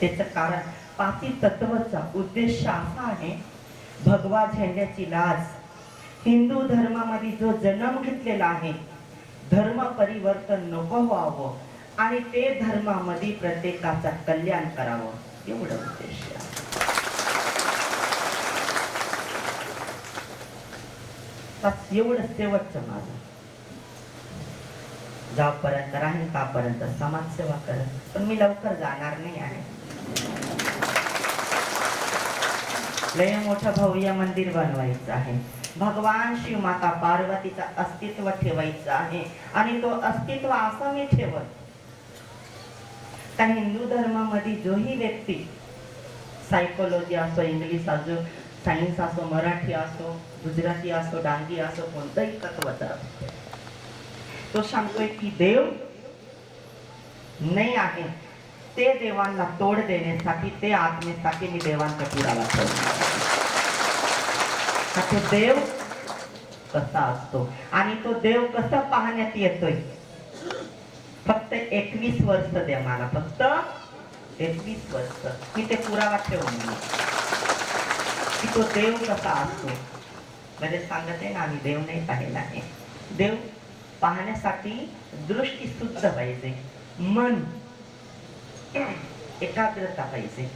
त्याचं कारण. पाची तत्वचा उद्देश असा आहे भगवा झेंड्याची लाज. हिंदू धर्मामध्ये जो जन्म घेतलेला आहे धर्म परिवर्तन नको व्हावं आणि ते धर्मामध्ये प्रत्येकाचा कल्याण करावं. एवढं उद्देश एवढं शेवटचं माझं. जावपर्यंत राहील तापर्यंत समाजसेवा करत पण मी लवकर जाणार नाही आहे. लय मोठं भव्य मंदिर बनवायचं आहे. भगवान शिव माता पार्वतीचं अस्तित्व ठेवायचं आहे आणि तो अस्तित्व असं मी ठेवत. त्या हिंदू धर्मामध्ये जोही व्यक्ती सायकोलॉजी असो इंग्लिश असो सायन्स असो मराठी असो गुजराती असो डांगी असो कोणतंही तत्वाचा तो सांगतोय की देव नाही आहे. ते देवांना तोड देण्यासाठी ते आत्मेसाठी मी देवांचा पुरावा तो देव कसा असतो? आणि तो देव कसा पाहण्यात येतोय? फक्त एकवीस वर्ष द्या मला फक्त एकवीस वर्ष. मी ते पुरावा ठेवून की तो देव कसा असतो? म्हणजे सांगत आहे ना आम्ही देव नाही पाहिला आहे. देव पाहण्यासाठी दृष्टी शुद्ध पाहिजे. मन एकाग्रता पाहिजे.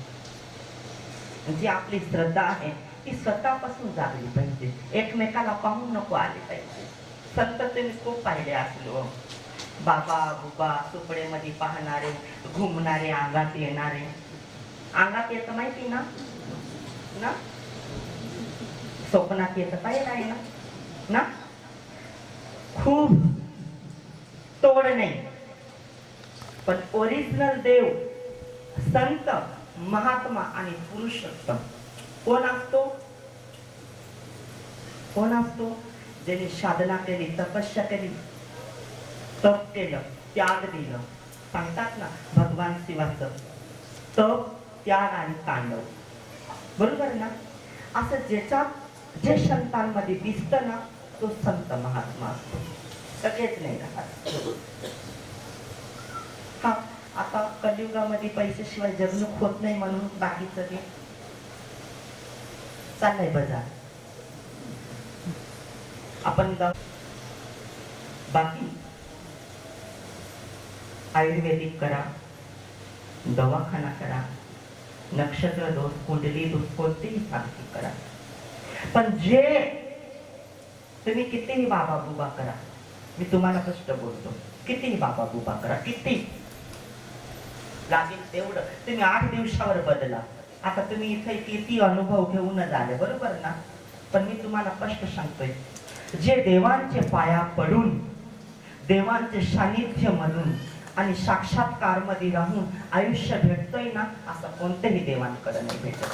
जी आपली श्रद्धा आहे ती स्वतःपासून जागली पाहिजे. एकमेकाला पाहून नको आले पाहिजे. संत तुम्ही खूप पाहिले असलो. बाबा बुबा सुपडेमध्ये पाहणारे घुमणारे अंगात येणारे. अंगात येत माहिती ना? ना? स्वप्नात येत पाहिजे आहे ना ना? खूप तोड नाही. पण ओरिजिनल देव संत महात्मा आणि पुरुषोत्तम कोण असतो? कोण असतो? ज्यांनी साधना केली तपस्या केली तप केलं त्याग दिलं. सांगतात ना भगवान शिवाचं तप त्याग आणि तांडव. बरोबर ना? असं ज्याच्यात जे संतांमध्ये दिसतं ना तो संत महात्मा असतो. सगळेच नाही राहत. आता कलियुगामध्ये पैशाशिवाय जगणूक होत नाही म्हणून बाकीचं ते चाललंय बाजार. आपण बाकी आयुर्वेदिक करा दवाखाना करा नक्षत्र दोष कुंडली दोष कोणतेही शांती करा. पण जे तुम्ही कितीही बाबा बुबा करा मी तुम्हाला कष्ट बोलतो कितीही बाबा बुबा करा किती लागेल तेवढं. तुम्ही आठ दिवसावर बदला. आता तुम्ही इथे किती अनुभव घेऊन आले बरोबर ना? पण मी तुम्हाला स्पष्ट सांगतोय. जे देवांचे पाया पडून देवांचे सानिध्य म्हणून आणि साक्षात्कारमध्ये राहून आयुष्य भेटतोय ना असं कोणत्याही देवांकडे नाही भेटत.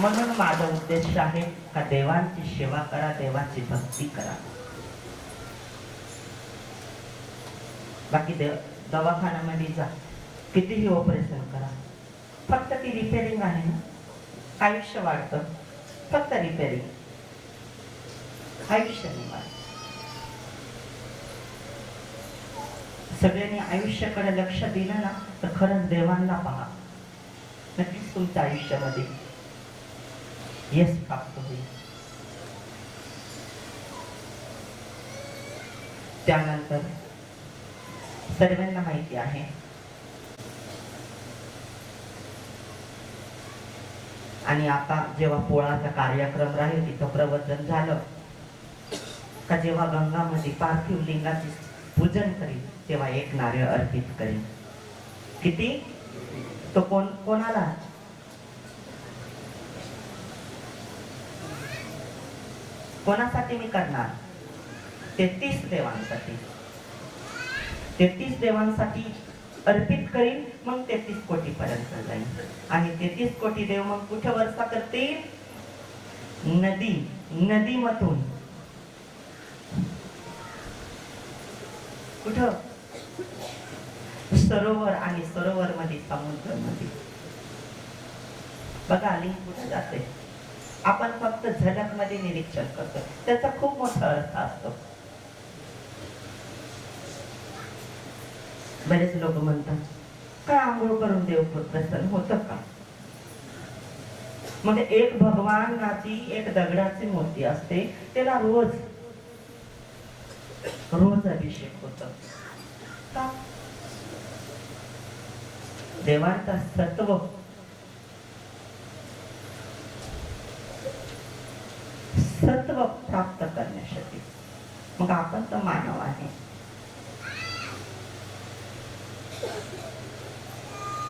म्हणून माझा उद्देश आहे का देवांची सेवा करा देवाची भक्ती करा. बाकी देव दवाखान्यामध्ये जा. कितीही ऑपरेशन करा. फक्त ती रिपेअरिंग आहे ना? आयुष्य वाढतं. फक्त रिपेअरिंग आयुष्य नाही वाढत. सगळ्यांनी आयुष्याकडे लक्ष दिलं ना तर खरंच देवांना पहा. नक्कीच तुमच्या आयुष्यामध्ये यश प्राप्त होईल. त्यानंतर सर्वांना माहिती आहे. आणि आता जेव्हा पोळाचा कार्यक्रम राहील तिथं प्रवचन झालं का जेव्हा गंगामध्ये पार्थिव लिंगाचे पूजन करील तेव्हा एक नारळ अर्पित करील किती? तो कोण कोणाला? कोणासाठी मी करणार? तेहतीस देवांसाठी. तेहतीस देवांसाठी अर्पित करीन मग तेहतीस कोटी पर्यंत जाईल आणि तेहतीस कोटी देव मग कुठे वर्षा करतील? नदी नदीमधून. कुठं? सरोवर आणि सरोवर मध्ये समुद्रमध्ये बघा लिंग कुठे जाते? आपण फक्त झलकमध्ये निरीक्षण करतो. त्याचा खूप मोठा अर्थ असतो. बरेच लोक म्हणतात काय आंघोळ करून देव प्रसन्न होतं का? मग एक भगवानाची एक दगडाची मूर्ती असते त्याला रोज रोज अभिषेक होत. देवांचा सत्व. सत्व प्राप्त करण्यासाठी. मग आपण तर मानव आहे.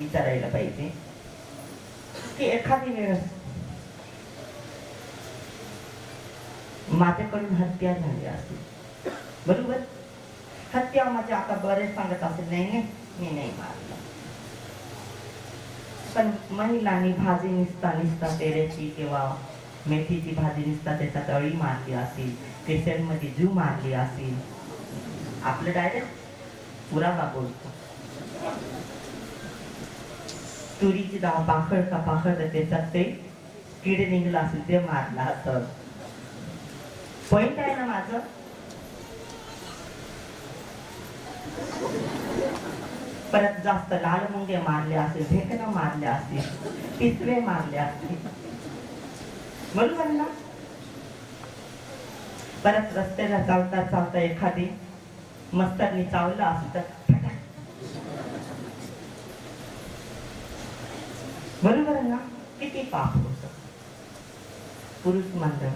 विचारायला पाहिजे. की एखादी वेळेस माझ्याकडून हत्या झाली असेल बरोबर? हत्या माझ्या आता बरेच सांगत असेल नाही नाही मी नाही मारलं. पण महिलांनी भाजी निसता निसता तेऱ्याची किंवा मेथीची भाजी निसता त्याच्यात अळी मारली असेल केसरमध्ये जू मारली असेल. आपलं डायरेक्ट पुरावा बोलतो. तुरीची डाळ पाखड का पाखड त्याच्यात ते किड निघलं असेल ते मारलं तर पॉइंट आहे ना माझ? परत जास्त लाल मुंगे मारले असतील ढेकणं मारले असतील पिसवे मारले असतील. बरोबर ना परत रस्त्याला चालता चालता एखादी मस्तरनी चावलं असतं तर फटाक. बरोबर ना किती पाप होत? पुरुष मंडळ.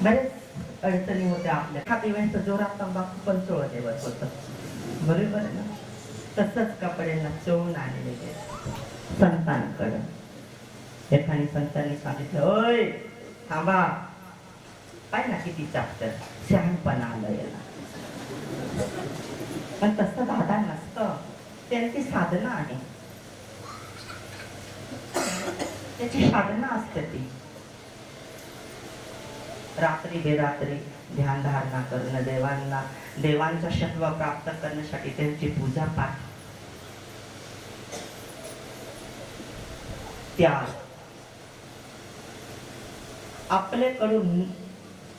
बरेच अडचणी होत्या आपल्या. खाती वेळेस जोरात तंबाखू पण चोळदेवर होत. बरोबर ना? तसंच कपड्यांना चोळून आलेले संतांकडं. एखादी संतांनी सांगितलं ओय थांबा. काय ना किती चाप्टर शहाणपणा आलं याला. पण तसं दादा नसतं. त्यांची साधना आहे. त्याची साधना असते ती. रात्री बेरात्री ध्यान धारणा करणं देवांना देवांचा शत्व प्राप्त करण्यासाठी त्यांची पूजा पाठ. त्याग आपल्याकडून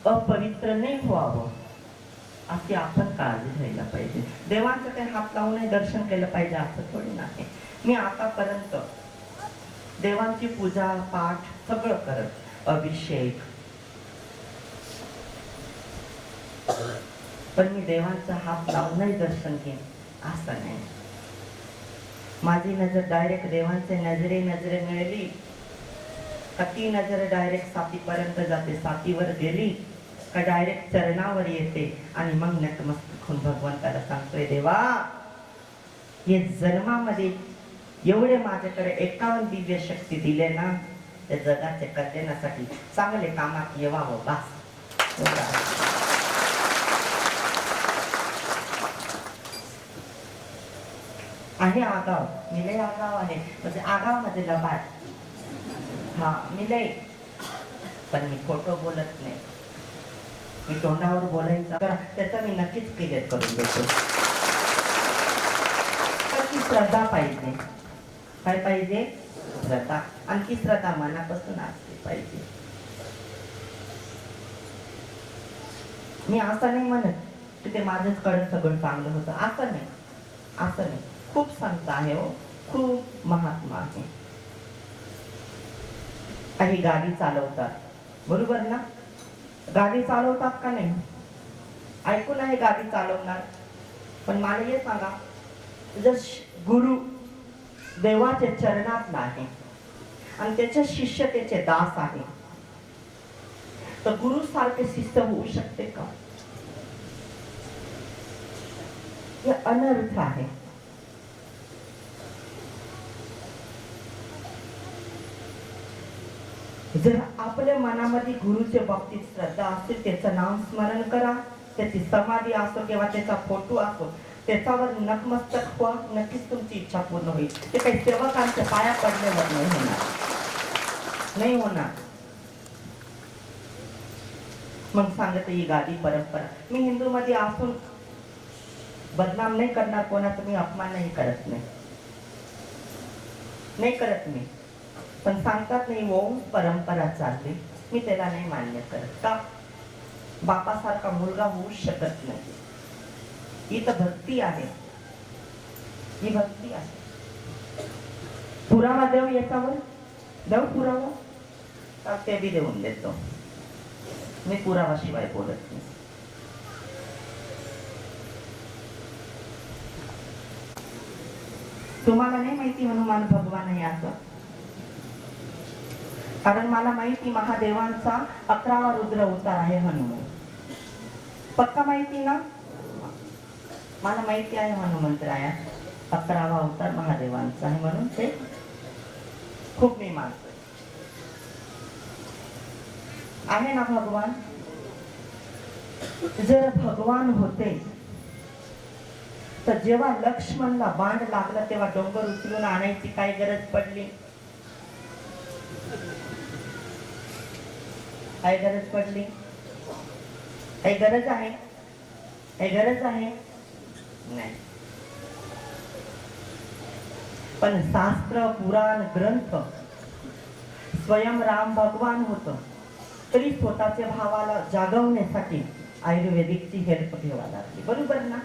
अपवित्र नाही व्हावं अशी आपण काळजी घ्यायला पाहिजे. देवांचं काही हात लावून दर्शन केलं पाहिजे असं थोडी नाही. मी आतापर्यंत देवांची पूजा पाठ सगळं करत अभिषेक. पण मी देवांचा हात लावूनही दर्शन घेईन असं नाही. माझी नजर डायरेक्ट देवांचे नजरे नजरे मिळली. का ती नजर डायरेक्ट सातीपर्यंत जाते सातीवर गेली का डायरेक्ट चरणावर येते. आणि मग नतमस्तक होऊन भगवंताला सांगतोय देवा हे जन्मामध्ये एवढे माझ्याकडे एकावन्न दिव्य शक्ती दिले ना त्या जगाच्या कल्याणासाठी चांगले कामात येवावं बास. आहे आगाव. मी लय आगाव आहे. म्हणजे आगावमध्ये लबाड. हा मी लय पण मी खोटं बोलत नाही. मी तोंडावर बोलायचं त्याचा मी नक्कीच क्लिअर करून देतो. तर ती श्रद्धा पाहिजे. काय पाहिजे? श्रद्धा आणि ती श्रद्धा मनापासून असली पाहिजे. मी असं नाही म्हणत की ते माझंच कडे सगळं चांगलं होतं. असं नाही. असं नाही. खूप संत आहे हो. खूप महात्मा आहे. काही गाडी चालवतात. बरोबर ना? गाडी चालवतात का नाही? ऐकून आहे गाडी चालवणार. पण मला हे सांगा जर गुरु देवाच्या चरणात आहे आणि त्याचे शिष्य त्याचे दास आहे. तर गुरु सारखे शिष्य होऊ शकते का? हे अनर्थ आहे. जर आपल्या मनामध्ये गुरुच्या बाबतीत श्रद्धा असेल त्याचं नाम स्मरण करा. त्याची समाधी असो किंवा त्याचा फोटो असो त्याच्यावर नतमस्तक व्हा नक्कीच तुमची इच्छा पूर्ण होईल. ते काही सेवकांच्या पाया पडल्यावर नाही होणार. नाही होणार. मग सांगत ही गादी परंपरा. मी हिंदू मध्ये असून बदनाम नाही करणार कोणाचा मी अपमान नाही करत नाही नाही करत मी. पण सांगतात नाही ओम परंपरा चालली. मी त्याला नाही मान्य करत. का? बापासारखा मुलगा होऊ शकत नाही. ही तर भक्ती आहे. ही भक्ती आहे. पुरावा देऊ याच्यावर? देऊ पुरावा? का ते बी देऊन देतो? मी पुरावा शिवाय बोलत नाही. तुम्हाला नाही माहिती हनुमान भगवान आहे असं? कारण मला माहिती महादेवांचा अकरावा रुद्र अवतार आहे हनुमान. पक्का माहिती ना? मला माहिती आहे हनुमंतराया अकरावा अवतार महादेवांचा आहे म्हणून ते खूप मी मानतो. आहे ना भगवान? जर भगवान होते तर जेव्हा लक्ष्मणला बाण लागला तेव्हा डोंगर उचलून आणायची काय गरज पडली? काय गरज पडली? काही गरज आहे? काही गरज आहे? नाही. पण शास्त्र पुराण ग्रंथ स्वयं राम भगवान होत तरी स्वतःच्या भावाला जागवण्यासाठी आयुर्वेदिकची हेल्प घ्यावा लागली. बरोबर ना?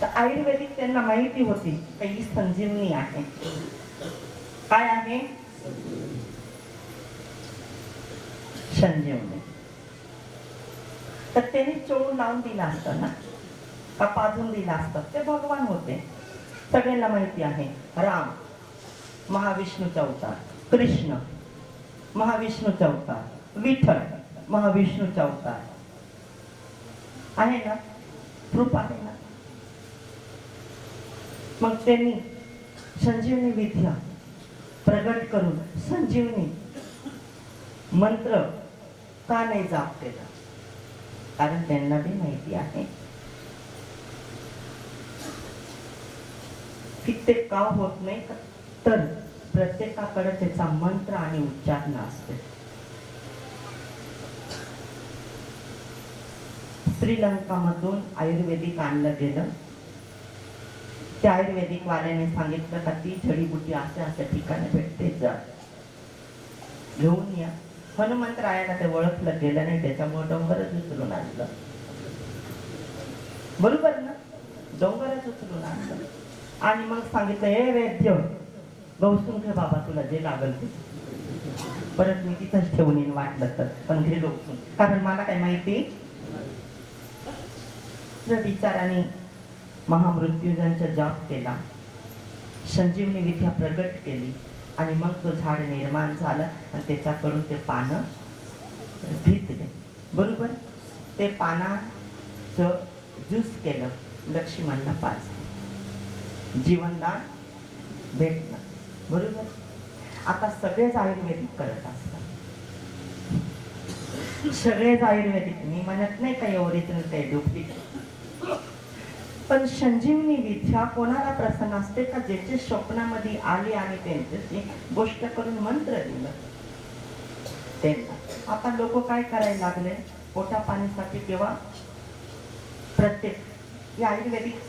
तर आयुर्वेदिक त्यांना माहिती होती काही संजीवनी आहे. काय आहे? संजीवनी. तर त्यांनी चोळून लावून दिला असत ना? का पाजून दिलं असतं. ते भगवान होते. सगळ्यांना माहिती आहे. राम महाविष्णूचा अवतार. कृष्ण महाविष्णूचा अवतार. विठ्ठल महाविष्णूचा अवतार. आहे ना? रूप आहे ना? मग त्यांनी संजीवनी विद्या प्रगट करून संजीवनी मंत्र का नाही जाप केला? कारण त्यांना बी माहिती आहे. की ते का होत नाही तर प्रत्येकाकडे त्याचा मंत्र आणि उच्चारण असते. श्रीलंकामधून आयुर्वेदिक आणलं गेलं. त्या आयुर्वेदिक वाल्याने सांगितलं का ती जडीबुटी अशा अशा ठिकाणी भेटते जा. घेऊन या. हनुमंतरायाला ते ओळखलं गेलं नाही त्याच्यामुळे डोंगरच उचलून आणलं. बरोबर ना? डोंगरच उचलून आणलं. आणि मग सांगितलं हे वैद्य गौसून घे बाबा तुला जे लागल ते. परत मी तिथंच ठेवून येईन वाटलं तर पण घे गौसून कारण मला काय माहिती? विचाराने बिचाराने महामृत्यूजांचा केला संजीवनी विद्या प्रगट केली आणि मग तो झाड निर्माण झालं आणि त्याच्याकडून ते पानं भिजले. बरोबर? ते पानाचं ज्यूस केलं लक्ष्मणला पाच जीवनदान भेटणं. बरोबर? आता सगळेच आयुर्वेदिक करत असतात. सगळेच आयुर्वेदिक. मी म्हणत नाही काही ओरिजिनल काही डुप्लिकेट पण संजीवनी विद्या कोणाला प्रसन्न असते का? ज्याचे स्वप्नामध्ये आली आणि त्यांच्याशी गोष्ट करून मंत्र दिलं. त्यांना. आता लोक काय करायला लागले? पोटा पाण्यासाठी किंवा प्रत्येक हे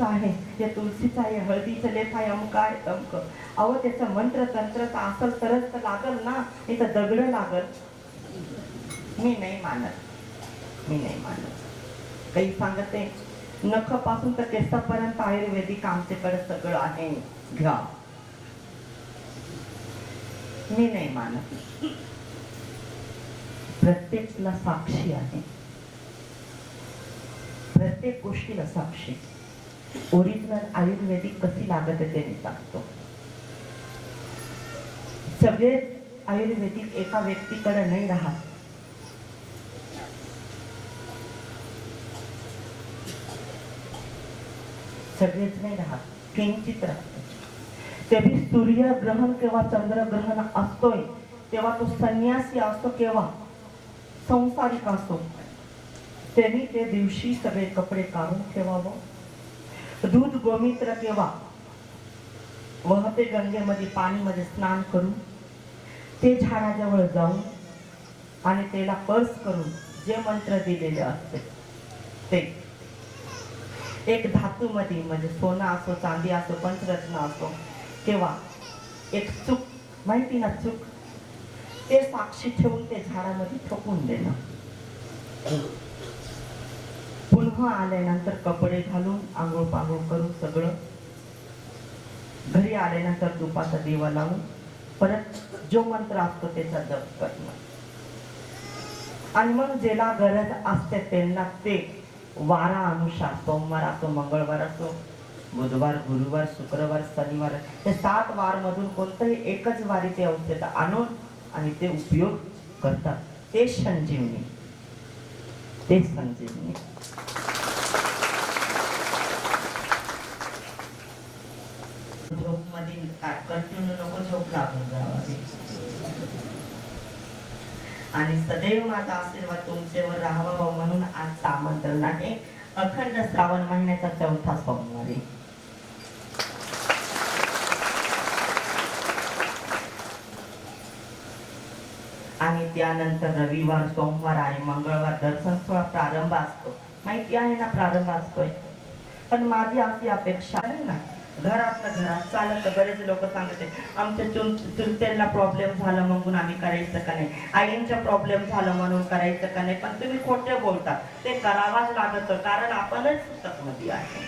आहे. हे तुलसीचा आहे हळदीचं लेप आहे अमुक आहे अमुक अहो त्याचं मंत्र तंत्र तर असल तरच तर लागल ना. नाही तर दगड लागल. मी नाही मानत. मी नाही मानत. काही सांगते? नखपासून तर केसापर्यंत आयुर्वेदिक आमच्याकडे सगळं आहे. घ्या. मी नाही मानत. प्रत्येकला साक्षी आहे. प्रत्येक गोष्टीला साक्षी ओरिजिनल आयुर्वेदिक कशी लागत आहे ते मी सांगतो. सगळे आयुर्वेदिक एका व्यक्तीकडे नाही राहत. सगळेच नाही राहत. किंचित राहत. ते बी सूर्यग्रहण किंवा चंद्रग्रहण असतोय तेव्हा तो संन्यासी असतो केव्हा? संसारिक असतो. त्यांनी त्या दिवशी सगळे कपडे काढून ठेवावं. दूध गोमित्र ठेवा. व ते गंगेमध्ये पाणीमध्ये स्नान करून ते झाडाजवळ जाऊन आणि त्याला पर्स करून जे मंत्र दिलेले असते ते. एक धातूमध्ये म्हणजे सोनं असो चांदी असो पंचरत्न असो किंवा एक चूक माहिती ना चूक? ते साक्षी ठेवून ते झाडामध्ये ठोकून देणं. गृह आल्यानंतर कपडे घालून आंघोळ पांघोळ करून सगळं. घरी आल्यानंतर तुपाचा दिवा लावून परत जो मंत्र असतो त्याचा जप करणं. आणि मग ज्याला गरज असते त्यांना ते वारा अनुसार सोमवार असो मंगळवार असो बुधवार गुरुवार शुक्रवार शनिवार ते सात वार मधून कोणतंही एकच वारी ते औषध आणून आणि ते उपयोग करतात. ते संजीवनी. ते संजीवनी. झोपमध्ये कंटिन्यू नको झोप लागून जावावी आणि सदैव माझा आशीर्वाद तुमच्यावर राहावा म्हणून आज आमंत्रण आहे. अखंड श्रावण महिन्याचा चौथा सोमवारी. आणि त्यानंतर रविवार सोमवार आणि मंगळवार दर्शन सोहळा प्रारंभ असतो. माहिती आहे ना प्रारंभ असतोय. पण माझी अशी अपेक्षा आहे ना घरातलं घरात चालत बरेच लोक सांगते आमच्या चुल चुलत्यांना प्रॉब्लेम झाला म्हणून आम्ही करायचं का नाही? आईंचा प्रॉब्लेम झाला म्हणून करायचं का नाही? पण तुम्ही खोटे बोलता. ते करावाच लागत कारण आपणच पुस्तकमध्ये आहे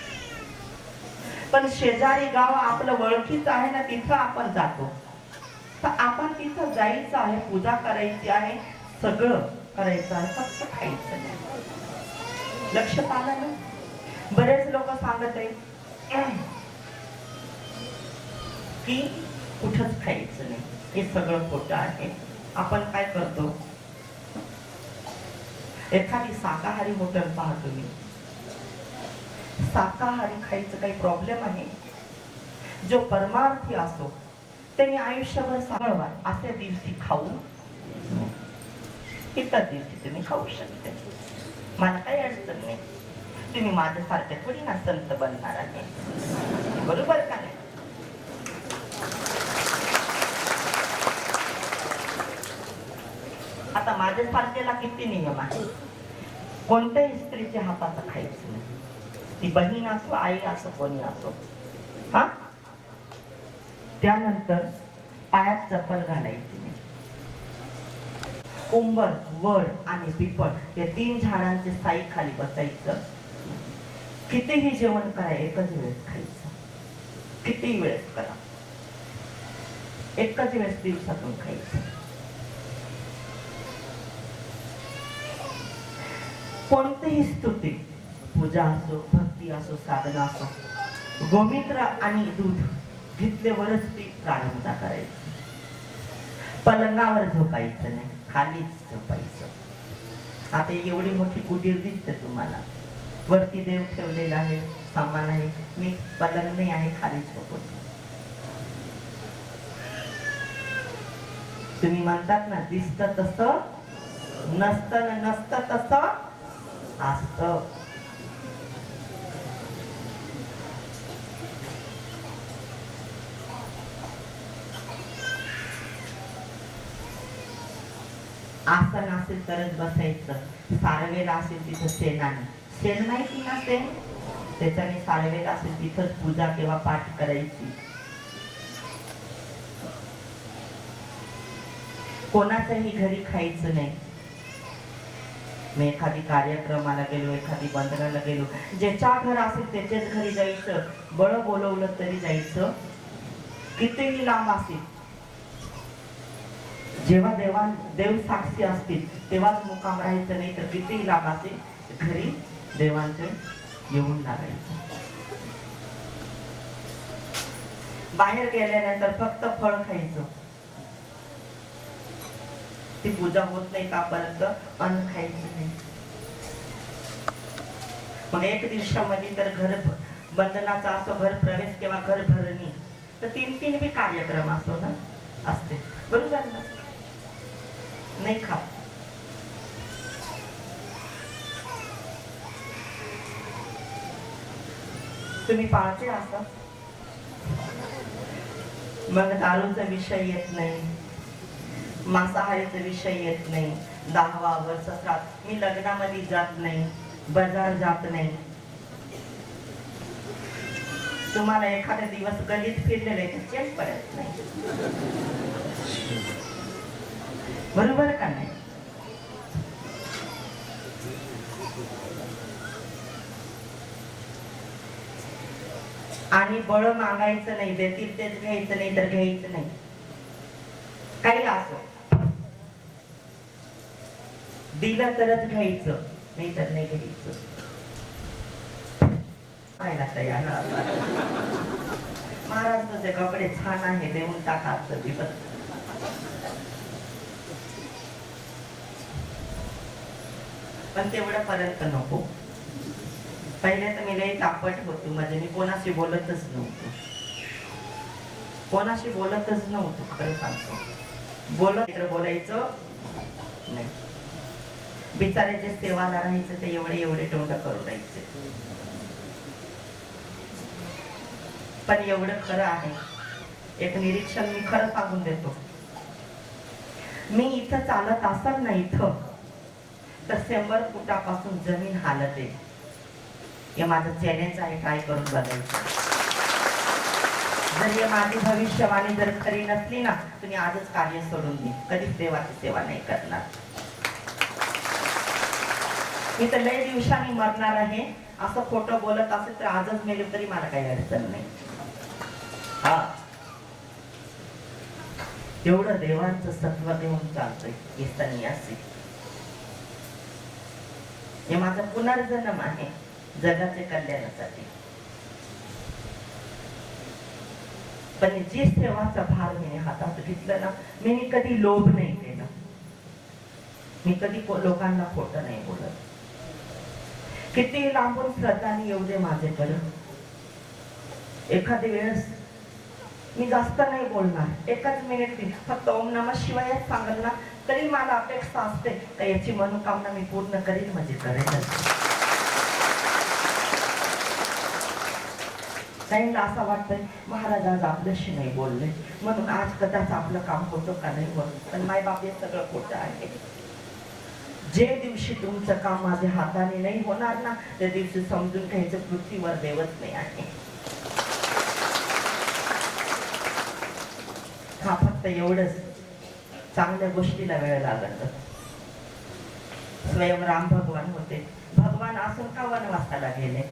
पण शेजारी गाव आपलं ओळखीचं आहे ना तिथं आपण जातो. तर आपण तिथं जायचं आहे पूजा करायची आहे सगळं करायचं आहे फक्त खायचं नाही. लक्षात आलं ना. बरेच लोक सांगत आहे की कुठंच खायचं नाही. हे सगळं खोटं आहे. आपण काय करतो? एखादी शाकाहारी हॉटेल पहा तुम्ही. शाकाहारी खायचं काही प्रॉब्लेम आहे? जो परमार्थी असो त्यांनी आयुष्यभर सागळवार असे दिवशी खाऊ. इतर दिवशी तुम्ही खाऊ शकते. मला काही अडचण नाही. तुम्ही माझ्यासारखे थोडी ना संत बनणार आहे. बरोबर का नाही? माझ्या माझ्यासारख्याला किती नियम आहे कोणत्याही स्त्रीच्या हाताचं खायचं नाही. ती बहीण असो आई असो कोणी असो. हा? त्यानंतर पायात चप्पल घालायची नाही. उंबर वड आणि पिपळ या तीन झाडांचे साई खाली बसायचं. कितीही जेवण करा एकच वेळेस खायचं. किती वेळेस करा? एकच वेळेस दिवसातून खायचं. कोणतीही स्तुती पूजा असो भक्ती असो साधना असो गोमित्र आणि दूध घेतल्यावरच ती प्रारंभ करायची. पलंगावर झोपायचं नाही खालीच झोपायचं. आता एवढी मोठी कुटीर दिसते तुम्हाला. वरती देव ठेवलेला आहे सामान आहे मी पलंग नाही आहे खाली झोपत तुम्ही म्हणतात ना दिसत तस नसत नसत तस असतं. आसन असेल तरच बसायचं. सारवेला असेल तिथं शेणाने. शेण माहिती नसेल त्याच्याने सारवेला असेल तिथंच पूजा किंवा पाठ करायची. कोणाचंही घरी खायचं नाही. मी एखादी कार्यक्रमाला गेलो एखादी बंधनाला गेलो ज्याच्या घर असेल त्याच्याच घरी जायचं. बळ बोलवलं तरी जायचं. कितीही लांब असेल. जेव्हा देवा देव साक्षी असतील तेव्हाच मुकाम राहायचं नाही तर कितीही लांब असेल घरी देवांचे येऊन लागायचं. बाहेर गेल्यानंतर फक्त फळ खायचं. ती पूजा होत नाही कापर्यंत अन्न खायचं नाही. मग एक दिवसामध्ये तर घर बंधनाचा असो घर प्रवेश किंवा घर भरणी तर तीन तीन बी कार्यक्रम असतो ना असते. बरोबर ना? नाही खा तुम्ही पाळते असं? मग दारूचा विषय येत नाही. मांसाहारीचा विषय येत नाही. दहावा वर्ष मी लग्नामध्ये जात नाही. बाजार जात नाही. तुम्हाला एखादा दिवस गलीत फिरलेले चेक पडत नाही. बरोबर का नाही? आणि बळ मागायचं नाही देतील तेच घ्यायचं नाही तर घ्यायचं नाही. काही असो. दिलं तरच घ्यायचं नाही तर नाही घ्यायचं. पाहायला तयार महाराज कपडे छान आहे देऊन टाका दिवस. पण तेवढं पर्यंत नको. पहिले तर मी लई तापट होतो म्हणजे मी कोणाशी बोलतच नव्हतो. कोणाशी बोलतच नव्हतो खरं सांगतो. बोलत बोलायचं नाही. बिचारायचे सेवाला राहायचं ते एवढे एवढे तोंड करून द्यायचे पण एवढं खरं आहे. एक निरीक्षण मी खरं सांगून देतो. मी इथं चालत असत ना इथं तर शंभर फुटापासून जमीन हालत. आहे हे माझं चॅलेंज आहे काय करून बघायचं? जर हे माझी भविष्यवाणी जर खरी नसली ना तुम्ही आजच कार्य सोडून दे. कधीच देवाची सेवा नाही करणार. मी तर लय दिवसांनी मरणार आहे. असं खोटं बोलत असेल तर आजच मेले तरी मला काही अडचण नाही. हा. एवढं देवांचं सत्व देऊन चालतंय हे संन्यासी. हे माझा पुनर्जन्म आहे जगाचे कल्याणासाठी. पण जी सेवाचा भार मी हातात घेतलं ना मी कधी लोभ नाही केला. मी कधी लोकांना खोटं नाही बोलत. किती लांबून श्रद्धाने येऊ दे माझ्याकडं? एखादी वेळेस मी जास्त नाही बोलणार. एकच मिनिट मी फक्त ओम नम शिवायच सांगल ना तरी मला अपेक्षा असते तर याची मनोकामना मी पूर्ण करीन म्हणजे करेनच काहींना असं वाटतंय महाराज आज आपल्याशी नाही बोलले. म्हणून आज कदाच आपलं काम होतं का नाही होत? पण माय बाप हे सगळं खोटं आहे. जे दिवशी तुमचं काम माझ्या हाताने नाही होणार ना त्या दिवशी समजून घ्यायचं पृथ्वीवर देवच नाही आहे. हा फक्त एवढंच. चांगल्या गोष्टीला वेळ लागत. स्वयं राम भगवान होते. भगवान असून का वनवासाला गेले?